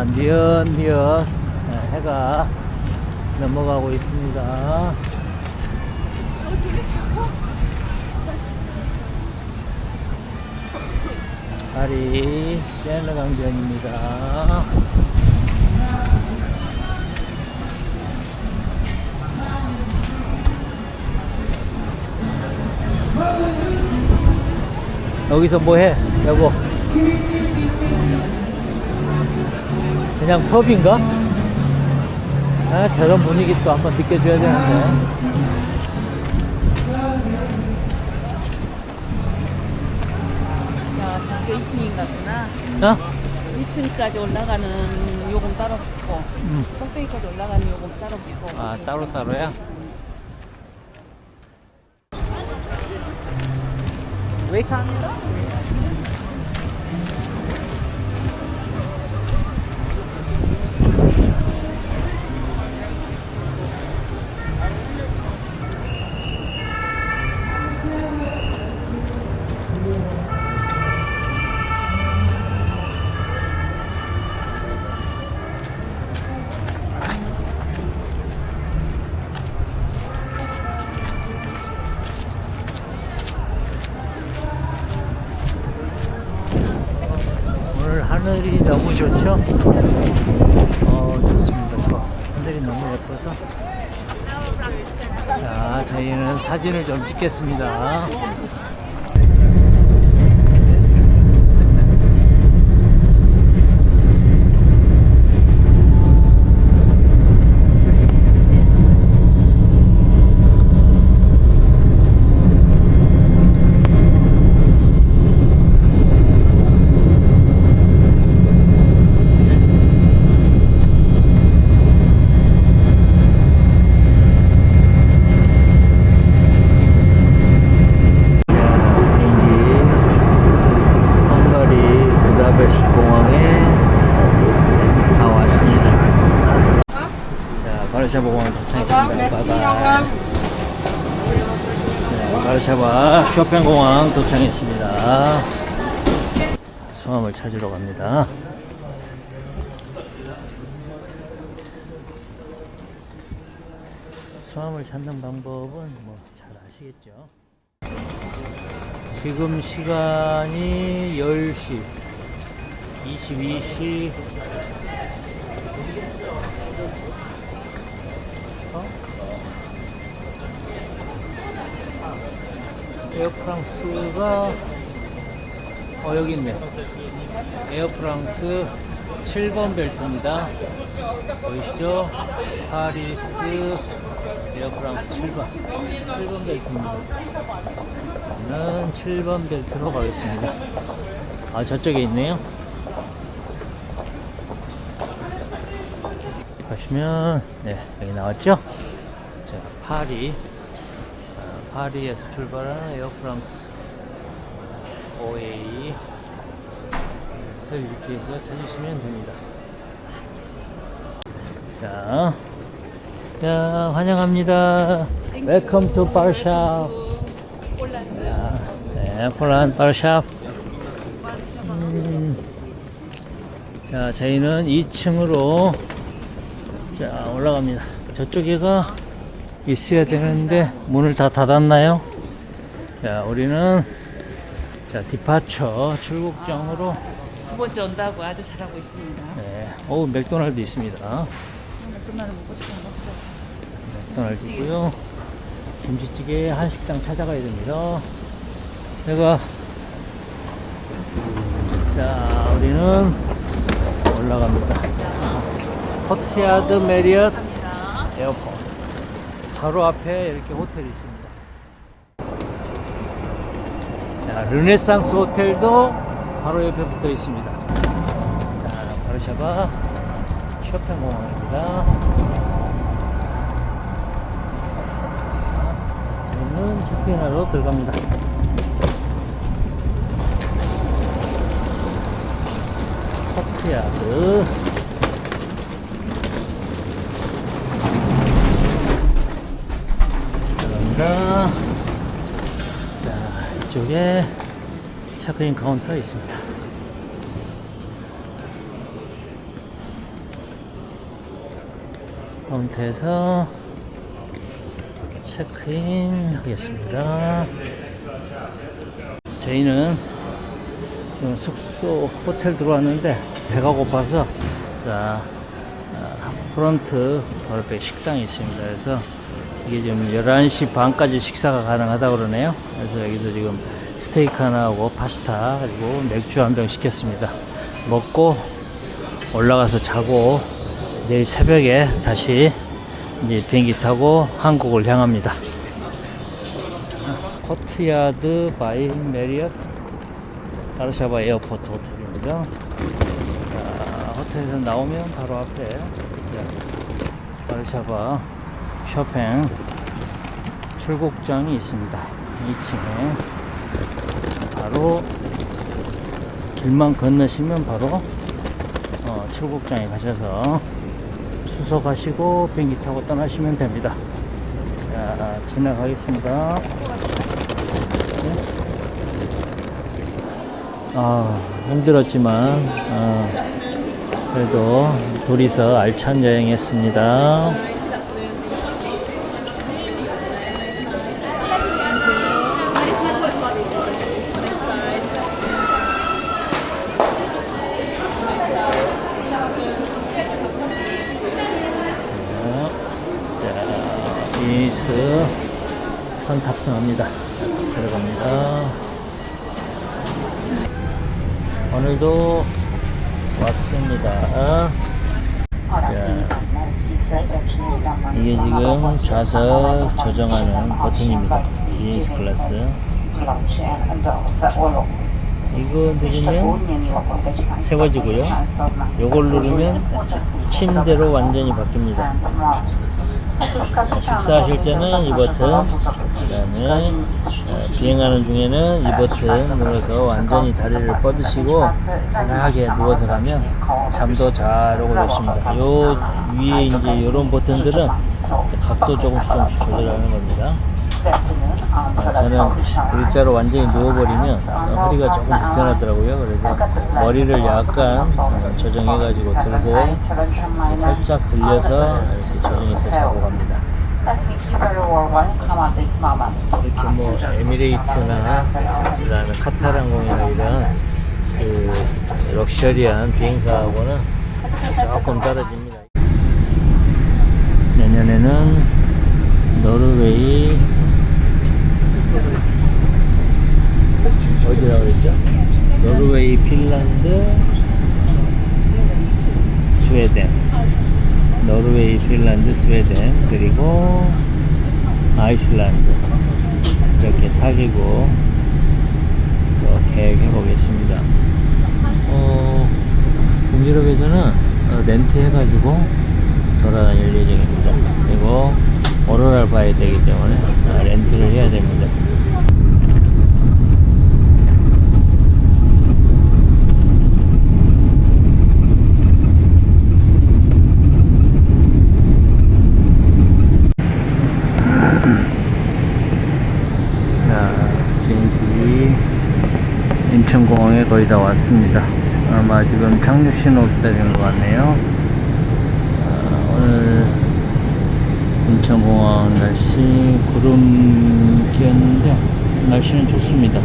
자, 니엇니엇 네, 해가 넘어가고 있습니다. 파리 세느 강변입니다. 여기서 뭐 해, 여보? 그냥 펍인가? 아, 저런 분위기 또 한번 느껴줘야 되는데. 야, 저게 2층인가 보나. 어? 2층까지 올라가는 요금 따로 붙고, 음. 꼭대기까지 올라가는 요금 따로 붙고. 아, 따로 따로야? 웨이크합니다. 하늘이 너무 좋죠? 어, 좋습니다. 좋아. 하늘이 너무 예뻐서. 자, 저희는 사진을 좀 찍겠습니다. 비행기 헝가리 부다페스트 공항에 다 왔습니다. 자, 바르샤바 공항 도착했습니다. 바이바이. 네, 바르샤바 쇼팽 공항 도착했습니다. 수암을 찾으러 갑니다. 수암을 찾는 방법은 뭐 잘 아시겠죠? 지금 시간이 10시 22시 어? 에어프랑스가 어 여기 있네 에어프랑스 7번 벨트입니다 보이시죠? 파리스 에어프랑스 7번 7번 벨트입니다 저는 7번 벨트로 가겠습니다. 아, 저쪽에 있네요. 보시면, 네, 여기 나왔죠? 자, 파리. 아, 파리에서 출발하는 에어프랑스 OA. 그래서 이렇게 해서 찾으시면 됩니다. 자, 자, 환영합니다. 투 바르샤. 네, 폴란드 바르샵. 음, 자, 저희는 2층으로 자 올라갑니다. 저쪽에가 있어야 되는데 문을 다 닫았나요? 자, 우리는 자 디파처 출국장으로 두 번째 온다고 아주 잘하고 있습니다. 네, 오 맥도날드 있습니다. 끝나는 먹고 싶은 거 없어. 맥도날드 있고요. 김치찌개 한식당 찾아가야 됩니다. 내가 자 우리는 올라갑니다. 커티아드 메리엇 에어포트 바로 앞에 이렇게 호텔이 있습니다. 자 르네상스 호텔도 바로 옆에 붙어 있습니다. 자 바르샤바 쇼핑공항입니다. 저는 체크인하러 들어갑니다. 커트야드. 쪽에 체크인 카운터 있습니다. 카운터에서 체크인 하겠습니다. 저희는 지금 숙소 호텔 들어왔는데 배가 고파서 자 아, 프런트 바로 식당이 있습니다. 그래서 이게 지금 11시 반까지 식사가 가능하다고 그러네요. 그래서 여기서 지금 스테이크 하나 하고 파스타 그리고 맥주 한 병 시켰습니다. 먹고 올라가서 자고 내일 새벽에 다시 이제 비행기 타고 한국을 향합니다. 코트야드 바이 메리엇 바르샤바 에어포트 호텔입니다. 자, 호텔에서 나오면 바로 앞에 자, 바르샤바 쇼팽 출국장이 있습니다. 2층에 바로 길만 건너시면 바로 어, 출국장에 가셔서 수속하시고 비행기 타고 떠나시면 됩니다. 자, 지나가겠습니다. 아, 힘들었지만, 어, 그래도 둘이서 알찬 여행했습니다. 자, 이스 선 탑승합니다. 들어갑니다. 오늘도 왔습니다. 자, 이게 지금 좌석 조정하는 버튼입니다. 비즈니스 클래스. 이거 누르면 세워지고요. 요걸 누르면 침대로 완전히 바뀝니다. 식사하실 때는 이 버튼, 그 다음에 어, 비행하는 중에는 이 버튼 눌러서 완전히 다리를 뻗으시고 편하게 누워서 가면 잠도 잘 오고 좋습니다. 요 위에 이제 이런 버튼들은 각도 조금씩 조금씩 조절하는 겁니다. 어, 저는 일자로 완전히 누워버리면 어, 허리가 조금 불편하더라고요. 그래서 머리를 약간 어, 조정해가지고 들고 살짝 들려서 이렇게 조정해서 자고 갑니다. 이렇게 뭐 에미레이트나 그다음에 카타르항공이나 이런 그 럭셔리한 비행사하고는 조금 떨어집니다. 내년에는 노르웨이 어디라고 그랬죠? 노르웨이, 핀란드, 스웨덴. 노르웨이, 핀란드, 스웨덴, 그리고 아이슬란드. 이렇게 사귀고 또 계획해 보겠습니다. 어, 북유럽에서는 어, 렌트 해 가지고 돌아다닐 예정입니다. 그리고 오로라를 봐야 되기 때문에 아, 렌트를 해야 됩니다. 인천공항에 거의 다 왔습니다. 아마 지금 착륙 신호 기다리는 것 같네요. 아, 오늘 인천공항 날씨 구름 끼었는데 날씨는 좋습니다.